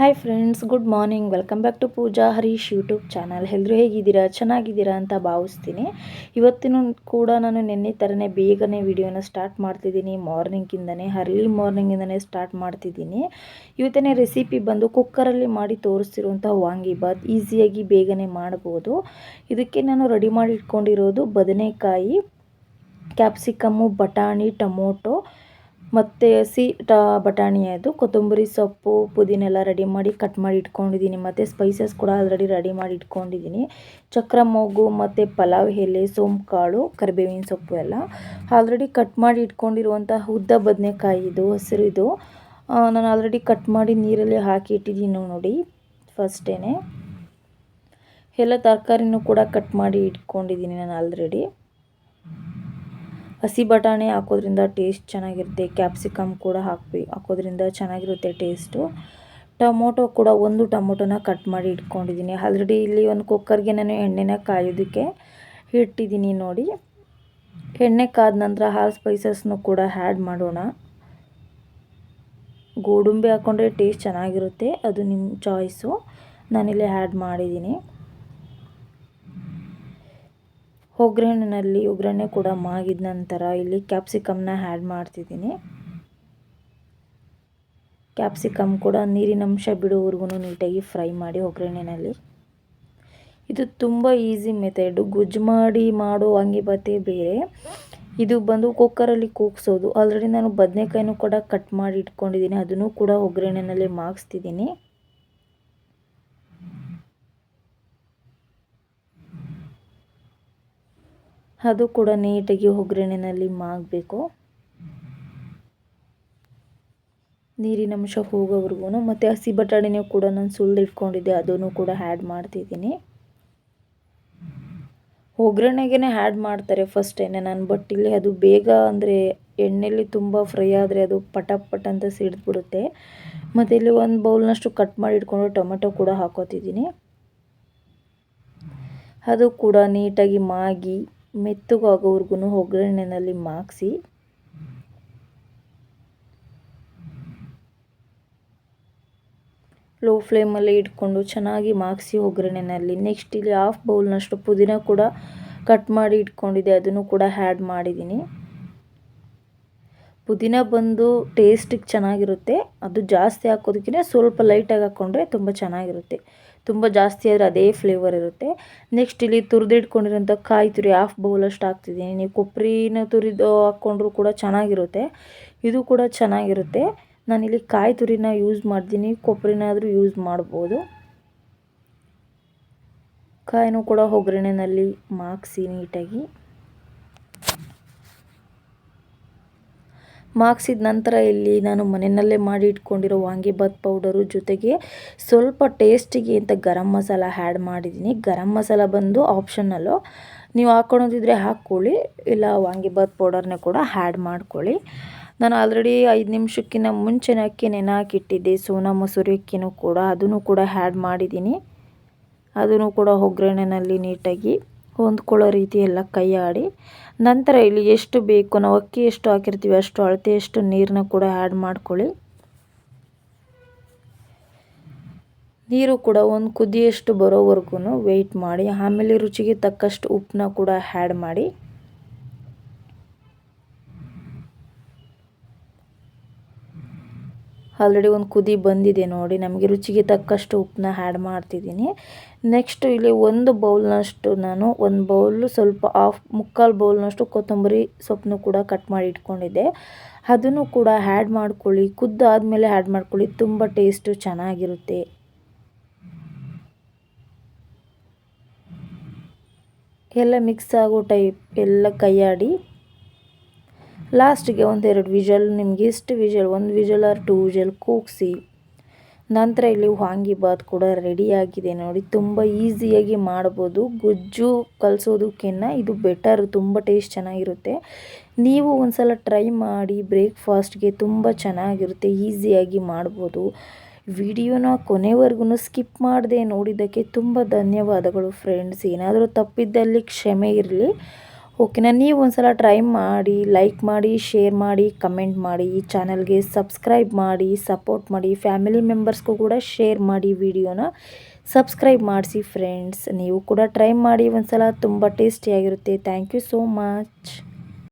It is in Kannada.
Hi friends good morning welcome back to Pooja Harish YouTube channel ಎಲ್ಲರೂ ಹೇಗಿದ್ದೀರಾ? ಚೆನ್ನಾಗಿದ್ದೀರಾ ಅಂತ ಭಾವಿಸ್ತೀನಿ. ಇವತ್ತಿನ ಕೂಡ ನಾನು ನಿನ್ನೆ ಥರನೇ ಬೇಗನೆ ವಿಡಿಯೋನ ಸ್ಟಾರ್ಟ್ ಮಾಡ್ತಿದ್ದೀನಿ. ಮಾರ್ನಿಂಗಿಂದನೇ ಅರ್ಲಿ ಮಾರ್ನಿಂಗಿಂದನೇ ಸ್ಟಾರ್ಟ್ ಮಾಡ್ತಿದ್ದೀನಿ. ಇವತ್ತಿನ ರೆಸಿಪಿ ಬಂದು ಕುಕ್ಕರಲ್ಲಿ ಮಾಡಿ ತೋರಿಸ್ತಿರುವಂಥ ವಾಂಗಿಬಾತ್ ಈಸಿಯಾಗಿ ಬೇಗನೆ ಮಾಡ್ಬೋದು. ಇದಕ್ಕೆ ನಾನು ರೆಡಿ ಮಾಡಿ ಇಟ್ಕೊಂಡಿರೋದು ಬದನೆಕಾಯಿ ಕ್ಯಾಪ್ಸಿಕಮ್ಮು ಬಟಾಣಿ, ಟೊಮೊಟೊ ಮತ್ತು ಹಸಿ ಟ ಬಟಾಣಿ ಅದು, ಕೊತ್ತಂಬರಿ ಸೊಪ್ಪು ಪುದೀನ ಎಲ್ಲ ರೆಡಿ ಮಾಡಿ ಕಟ್ ಮಾಡಿ ಇಟ್ಕೊಂಡಿದ್ದೀನಿ. ಮತ್ತು ಸ್ಪೈಸಸ್ ಕೂಡ ಆಲ್ರೆಡಿ ರೆಡಿ ಮಾಡಿ ಇಟ್ಕೊಂಡಿದ್ದೀನಿ. ಚಕ್ರ ಮೊಗ್ಗು ಮತ್ತು ಪಲಾವ್, ಎಲೆ ಸೋಂಪು ಕಾಳು ಕರಿಬೇವಿನ ಸೊಪ್ಪು ಎಲ್ಲ ಆಲ್ರೆಡಿ ಕಟ್ ಮಾಡಿ ಇಟ್ಕೊಂಡಿರುವಂಥ ಉದ್ದ ಬದನೆಕಾಯಿ ಇದು, ಹಸಿರು ಇದು. ನಾನು ಆಲ್ರೆಡಿ ಕಟ್ ಮಾಡಿ ನೀರಲ್ಲಿ ಹಾಕಿ ಇಟ್ಟಿದ್ದೀನಿ ನೋಡಿ ಫಸ್ಟೇನೆ ಎಲ್ಲ ತರಕಾರಿನೂ ಕೂಡ ಕಟ್ ಮಾಡಿ ಇಟ್ಕೊಂಡಿದ್ದೀನಿ ನಾನು ಆಲ್ರೆಡಿ ಹಸಿ ಬಟಾಣಿ ಹಾಕೋದ್ರಿಂದ ಟೇಸ್ಟ್ ಚೆನ್ನಾಗಿರುತ್ತೆ, ಕ್ಯಾಪ್ಸಿಕಮ್ ಕೂಡ ಹಾಕಿ ಹಾಕೋದ್ರಿಂದ ಚೆನ್ನಾಗಿರುತ್ತೆ ಟೇಸ್ಟು. ಟೊಮೊಟೊ ಕೂಡ ಒಂದು ಟೊಮೊಟೊನ ಕಟ್ ಮಾಡಿ ಇಟ್ಕೊಂಡಿದ್ದೀನಿ. ಆಲ್ರೆಡಿ ಇಲ್ಲಿ ಒಂದು ಕುಕ್ಕರ್ಗೆ ನಾನು ಎಣ್ಣೆನ ಕಾಯೋದಕ್ಕೆ ಇಟ್ಟಿದ್ದೀನಿ ನೋಡಿ. ಎಣ್ಣೆ ಕಾದ ನಂತರ ಹಾಲ್ ಸ್ಪೈಸಸ್ನು ಕೂಡ ಆ್ಯಡ್ ಮಾಡೋಣ. ಗೋಡಂಬಿ ಹಾಕ್ಕೊಂಡ್ರೆ ಟೇಸ್ಟ್ ಚೆನ್ನಾಗಿರುತ್ತೆ, ಅದು ನಿಮ್ಮ ಚಾಯ್ಸು. ನಾನಿಲ್ಲಿ ಆ್ಯಡ್ ಮಾಡಿದ್ದೀನಿ. ಒಗ್ಗರಣೆನಲ್ಲಿ ಒಗ್ಗರಣೆ ಕೂಡ ಮಾಗಿದ ನಂತರ ಇಲ್ಲಿ ಕ್ಯಾಪ್ಸಿಕಮ್ನ ಆ್ಯಡ್ ಮಾಡ್ತಿದ್ದೀನಿ. ಕ್ಯಾಪ್ಸಿಕಮ್ ಕೂಡ ನೀರಿನಂಶ ಬಿಡುವವರೆಗೂ ನೀಟಾಗಿ ಫ್ರೈ ಮಾಡಿ ಒಗ್ಗರಣೆನಲ್ಲಿ ಇದು ತುಂಬ ಈಸಿ ಮೆಥಡು ಗುಜ್ಜು ಮಾಡಿ ಮಾಡೋ ವಾಂಗಿಬಾತೇ ಬೇರೆ. ಇದು ಬಂದು ಕುಕ್ಕರಲ್ಲಿ ಕೂಗ್ಸೋದು. ಆಲ್ರೆಡಿ ನಾನು ಬದನೆಕಾಯಿನೂ ಕೂಡ ಕಟ್ ಮಾಡಿ ಇಟ್ಕೊಂಡಿದ್ದೀನಿ. ಅದನ್ನು ಕೂಡ ಒಗ್ಗರಣೆನಲ್ಲಿ ಮಾಗಿಸ್ತಿದ್ದೀನಿ. ಅದು ಕೂಡ ನೀಟಾಗಿ ಒಗ್ಗರಣೆಯಲ್ಲಿ ಮಾಗಬೇಕು ನೀರಿನಂಶ ಹೋಗೋವರೆಗೂ ಮತ್ತು ಹಸಿ ಬಟಾಣಿನೂ ಕೂಡ ನಾನು ಸುಲಿದು ಇಟ್ಕೊಂಡಿದ್ದೆ, ಅದನ್ನು ಕೂಡ ಆ್ಯಡ್ ಮಾಡ್ತಿದ್ದೀನಿ. ಒಗ್ಗರಣೆಗೆ ಆ್ಯಡ್ ಮಾಡ್ತಾರೆ ಫಸ್ಟೇ ನಾನು ಬಟ್ ಇಲ್ಲಿ ಅದು ಬೇಗ ಅಂದರೆ ಎಣ್ಣೆಯಲ್ಲಿ ತುಂಬ ಫ್ರೈ ಆದರೆ ಅದು ಪಟ ಪಟ ಅಂತ ಸಿಡಿದ್ಬಿಡುತ್ತೆ. ಮತ್ತು ಇಲ್ಲಿ ಒಂದು ಬೌಲ್ನಷ್ಟು ಕಟ್ ಮಾಡಿ ಇಟ್ಕೊಂಡು ಟೊಮೆಟೊ ಕೂಡ ಹಾಕೋತಿದ್ದೀನಿ. ಅದು ಕೂಡ ನೀಟಾಗಿ ಮಾಗಿ ಮೆತ್ತಗಾಗೋವರೆಗೂ ಒಗ್ಗರಣೆಯಲ್ಲಿ ಮಾಗಿಸಿ. ಲೋ ಫ್ಲೇಮಲ್ಲಿ ಇಟ್ಕೊಂಡು ಚೆನ್ನಾಗಿ ಮಾಗಿಸಿ ಒಗ್ಗರಣೆಯಲ್ಲಿ ನೆಕ್ಸ್ಟ್ ಇಲ್ಲಿ ಹಾಫ್ ಬೌಲ್ನಷ್ಟು ಪುದೀನ ಕೂಡ ಕಟ್ ಮಾಡಿ ಇಟ್ಕೊಂಡಿದ್ದೆ. ಅದನ್ನು ಕೂಡ ಆ್ಯಡ್ ಮಾಡಿದ್ದೀನಿ. ಪುದೀನ ಬಂದು ಟೇಸ್ಟಿಗೆ ಚೆನ್ನಾಗಿರುತ್ತೆ. ಅದು ಜಾಸ್ತಿ ಹಾಕೋದಕ್ಕಿಂತ ಸ್ವಲ್ಪ ಲೈಟಾಗಿ ಹಾಕ್ಕೊಂಡ್ರೆ ತುಂಬ ಚೆನ್ನಾಗಿರುತ್ತೆ. ತುಂಬ ಜಾಸ್ತಿ ಆದರೆ ಅದೇ ಫ್ಲೇವರ್ ಇರುತ್ತೆ. ನೆಕ್ಸ್ಟ್ ಇಲ್ಲಿ ತುರಿದಿಟ್ಕೊಂಡಿರೋಂಥ ಕಾಯಿ ತುರಿ ಹಾಫ್ ಬೌಲಷ್ಟು ಹಾಕ್ತಿದ್ದೀನಿ. ನೀವು ಕೊಬ್ಬರಿನ ತುರಿದು ಹಾಕ್ಕೊಂಡ್ರೂ ಕೂಡ ಚೆನ್ನಾಗಿರುತ್ತೆ. ಇದು ಕೂಡ ಚೆನ್ನಾಗಿರುತ್ತೆ. ನಾನಿಲ್ಲಿ ಕಾಯಿ ತುರಿನ ಯೂಸ್ ಮಾಡ್ತೀನಿ. ಕೊಬ್ಬರಿನಾದರೂ ಯೂಸ್ ಮಾಡ್ಬೋದು. ಕಾಯಿನೂ ಕೂಡ ಒಗ್ಗರಣೆನಲ್ಲಿ ಮಾಗಿಸಿ ನೀಟಾಗಿ. ಮಾಗಿಸಿದ ನಂತರ ಇಲ್ಲಿ ನಾನು ಮನೆಯಲ್ಲೇ ಮಾಡಿ ಇಟ್ಕೊಂಡಿರೋ ವಾಂಗಿಬಾತ್ ಪೌಡರು ಜೊತೆಗೆ ಸ್ವಲ್ಪ ಟೇಸ್ಟಿಗೆ ಅಂತ ಗರಂ ಮಸಾಲ ಆ್ಯಡ್ ಮಾಡಿದ್ದೀನಿ. ಗರಂ ಮಸಾಲ ಬಂದು ಆಪ್ಷನಲ್ಲು ನೀವು ಹಾಕ್ಕೊಳೋದಿದ್ರೆ ಹಾಕ್ಕೊಳ್ಳಿ, ಇಲ್ಲ ವಾಂಗಿಬಾತ್ ಪೌಡರ್ನ ಕೂಡ ಆ್ಯಡ್ ಮಾಡ್ಕೊಳ್ಳಿ. ನಾನು ಆಲ್ರೆಡಿ ಐದು ನಿಮಿಷಕ್ಕಿಂತ ಮುಂಚೆನೇ ಅಕ್ಕಿ ನೆನೆ ಹಾಕಿಟ್ಟಿದ್ದೆ ಸೋನಾ ಮಸೂರಿ ಅಕ್ಕಿನೂ ಕೂಡ, ಅದನ್ನು ಕೂಡ ಆ್ಯಡ್ ಮಾಡಿದ್ದೀನಿ. ಅದನ್ನು ಕೂಡ ಒಗ್ಗರಣೆನಲ್ಲಿ ನೀಟಾಗಿ ಹೊಂದ್ಕೊಳ್ಳೋ ರೀತಿ ಎಲ್ಲ ಕೈ ಆಡಿ ನಂತರ ಇಲ್ಲಿ ಎಷ್ಟು ಬೇಕು ನಾವು ಅಕ್ಕಿ ಎಷ್ಟು ಹಾಕಿರ್ತೀವಿ ಅಷ್ಟು ಅಳತೆಯಷ್ಟು ನೀರನ್ನ ಕೂಡ ಆ್ಯಡ್ ಮಾಡ್ಕೊಳ್ಳಿ. ನೀರು ಕೂಡ ಒಂದು ಕುದಿಯಷ್ಟು ಬರೋವರೆಗೂ ವೆಯ್ಟ್ ಮಾಡಿ. ಆಮೇಲೆ ರುಚಿಗೆ ತಕ್ಕಷ್ಟು ಉಪ್ಪನ್ನ ಕೂಡ ಆ್ಯಡ್ ಮಾಡಿ. ಆಲ್ರೆಡಿ ಒಂದು ಕುದಿ ಬಂದಿದೆ ನೋಡಿ, ನಮಗೆ ರುಚಿಗೆ ತಕ್ಕಷ್ಟು ಉಪ್ಪನ್ನ ಆ್ಯಡ್ ಮಾಡ್ತಿದ್ದೀನಿ. ನೆಕ್ಸ್ಟ್ ಇಲ್ಲಿ ಒಂದು ಬೌಲ್ನಷ್ಟು ನಾನು, ಒಂದು ಬೌಲು ಸ್ವಲ್ಪ ಆಫ್ ಮುಕ್ಕಾಲು ಬೌಲ್ನಷ್ಟು ಕೊತ್ತಂಬರಿ ಸೊಪ್ಪನ್ನು ಕೂಡ ಕಟ್ ಮಾಡಿ ಇಟ್ಕೊಂಡಿದ್ದೆ. ಅದನ್ನು ಕೂಡ ಆ್ಯಡ್ ಮಾಡ್ಕೊಳ್ಳಿ ಕುದ್ದಾದಮೇಲೆ ಆ್ಯಡ್ ಮಾಡ್ಕೊಳ್ಳಿ, ತುಂಬ ಟೇಸ್ಟು ಚೆನ್ನಾಗಿರುತ್ತೆ. ಎಲ್ಲ ಮಿಕ್ಸ್ ಆಗೋ ಟೈಪ್ ಎಲ್ಲ ಕೈಯಾಡಿ ಲಾಸ್ಟಿಗೆ ಒಂದೆರಡು ವಿಜಲ್ ನಿಮ್ಗೆ ಇಷ್ಟು ವಿಜಲ್ ಒಂದು ವಿಜಲ್ ಆರ್ ಟು ವಿಜಲ್ ಕೂಗಿಸಿ. ನಂತರ ಇಲ್ಲಿ ವಾಂಗಿಬಾತ್ ಕೂಡ ರೆಡಿಯಾಗಿದೆ ನೋಡಿ. ತುಂಬ ಈಸಿಯಾಗಿ ಮಾಡ್ಬೋದು. ಗುಜ್ಜು ಕಲಿಸೋದಕ್ಕಿಂತ ಇದು ಬೆಟರ್ ತುಂಬ ಟೇಸ್ಟ್ ಚೆನ್ನಾಗಿರುತ್ತೆ. ನೀವು ಒಂದು ಸಲ ಟ್ರೈ ಮಾಡಿ ಬ್ರೇಕ್ಫಾಸ್ಟ್ಗೆ ತುಂಬ ಚೆನ್ನಾಗಿರುತ್ತೆ, ಈಸಿಯಾಗಿ ಮಾಡ್ಬೋದು. ವಿಡಿಯೋನ ಕೊನೆವರೆಗೂ ಸ್ಕಿಪ್ ಮಾಡದೆ ನೋಡಿದ್ದಕ್ಕೆ ತುಂಬ ಧನ್ಯವಾದಗಳು ಫ್ರೆಂಡ್ಸ್ ಏನಾದರೂ ತಪ್ಪಿದ್ದಲ್ಲಿ ಕ್ಷಮೆ ಇರಲಿ. ಓಕೆನಾ? ನೀವು ಒಂದ್ಸಲ ಟ್ರೈ ಮಾಡಿ ಲೈಕ್ ಮಾಡಿ ಶೇರ್ ಮಾಡಿ ಕಮೆಂಟ್ ಮಾಡಿ, ಈ ಚಾನಲ್ಗೆ ಸಬ್ಸ್ಕ್ರೈಬ್ ಮಾಡಿ ಸಪೋರ್ಟ್ ಮಾಡಿ ಫ್ಯಾಮಿಲಿ ಮೆಂಬರ್ಸ್ಗೂ ಕೂಡ ಶೇರ್ ಮಾಡಿ ವಿಡಿಯೋನ ಸಬ್ಸ್ಕ್ರೈಬ್ ಮಾಡಿಸಿ ಫ್ರೆಂಡ್ಸ್ ನೀವು ಕೂಡ ಟ್ರೈ ಮಾಡಿ ಒಂದು ಸಲ ತುಂಬ ಟೇಸ್ಟಿಯಾಗಿರುತ್ತೆ ಥ್ಯಾಂಕ್ ಯು ಸೋ ಮಚ್